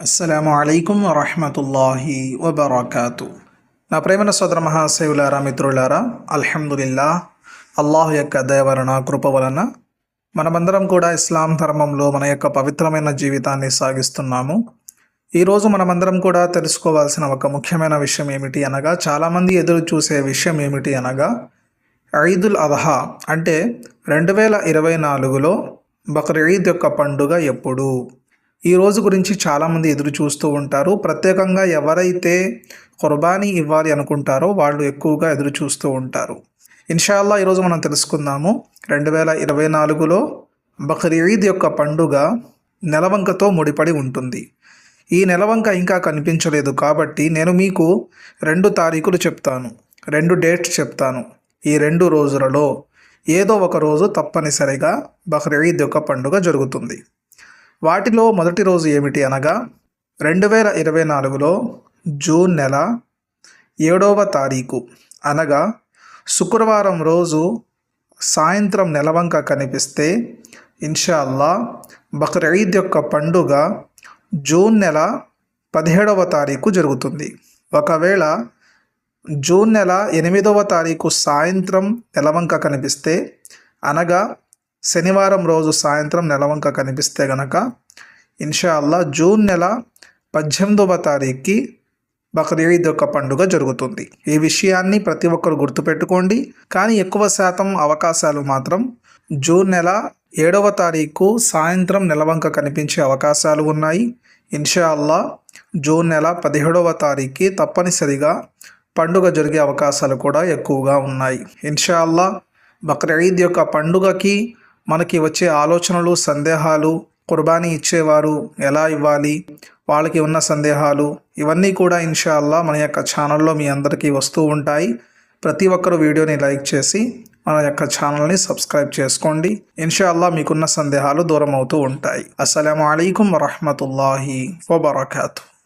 అస్సలాము అలైకుం వరహమతుల్లాహి వబర్కాతు. నా ప్రేమన సోదర మహాశివులారా మిత్రులారా అల్హమ్దుల్లా అల్లాహ్ యొక్క దయవలన కృప వలన మనమందరం కూడా ఇస్లాం ధర్మంలో మన యొక్క పవిత్రమైన జీవితాన్ని సాగిస్తున్నాము. ఈరోజు మనమందరం కూడా తెలుసుకోవాల్సిన ఒక ముఖ్యమైన విషయం ఏమిటి అనగా చాలామంది ఎదురు చూసే విషయం ఏమిటి అనగా ఈదుల్ అదహా అంటే రెండు వేల ఇరవై నాలుగులో బక్రీద్ యొక్క పండుగ ఎప్పుడు? ఈ రోజు గురించి చాలామంది ఎదురు చూస్తూ ఉంటారు. ప్రత్యేకంగా ఎవరైతే కుర్బానీ ఇవ్వాలి అనుకుంటారో వాళ్ళు ఎక్కువగా ఎదురు చూస్తూ ఉంటారు. ఇన్షాల్లా ఈరోజు మనం తెలుసుకుందాము. రెండు వేల ఇరవై నాలుగులో బక్రీద్ యొక్క పండుగ నెలవంకతో ముడిపడి ఉంటుంది. ఈ నెలవంక ఇంకా కనిపించలేదు కాబట్టి నేను మీకు రెండు తారీఖులు చెప్తాను. రెండు డేట్స్ చెప్తాను. ఈ రెండు రోజులలో ఏదో ఒక రోజు తప్పనిసరిగా బక్రీద్ యొక్క పండుగ జరుగుతుంది. వాటిలో మొదటి రోజు ఏమిటి అనగా రెండు వేల ఇరవై నాలుగులో జూన్ నెల ఏడవ తారీఖు అనగా శుక్రవారం రోజు సాయంత్రం నెలవంక కనిపిస్తే ఇన్షాల్లా బక్రీద్ యొక్క పండుగ జూన్ నెల పదిహేడవ తారీఖు జరుగుతుంది. ఒకవేళ జూన్ నెల ఎనిమిదవ తారీఖు సాయంత్రం నెలవంక కనిపిస్తే అనగా శనివారం రోజు సాయంత్రం నెలవంక కనిపిస్తే గనక ఇన్షాల్లా జూన్ నెల పద్దెనిమిదవ తారీఖుకి బక్రీద్ యొక్క పండుగ జరుగుతుంది. ఈ విషయాన్ని ప్రతి ఒక్కరు గుర్తుపెట్టుకోండి. కానీ ఎక్కువ శాతం అవకాశాలు మాత్రం జూన్ నెల ఏడవ తారీఖు సాయంత్రం నెలవంక కనిపించే అవకాశాలు ఉన్నాయి. ఇన్షాల్లా జూన్ నెల పదిహేడవ తారీఖుకి తప్పనిసరిగా పండుగ జరిగే అవకాశాలు కూడా ఎక్కువగా ఉన్నాయి. ఇన్షాల్లా బక్రీద్ యొక్క పండుగకి మనకి వచ్చే ఆలోచనలు సందేహాలు కుర్బానీ ఇచ్చేవారు ఎలా ఇవ్వాలి? వాళ్ళకి ఉన్న సందేహాలు ఇవన్నీ కూడా ఇన్షాల్లా మన యొక్క ఛానల్లో మీ అందరికీ వస్తూ ఉంటాయి. ప్రతి ఒక్కరు వీడియోని లైక్ చేసి మన యొక్క ఛానల్ని సబ్స్క్రైబ్ చేసుకోండి. ఇన్షాల్లా మీకున్న సందేహాలు దూరం అవుతూ ఉంటాయి. అస్సలం అయికం వరహమతుల్లాహి వబర్కాతు.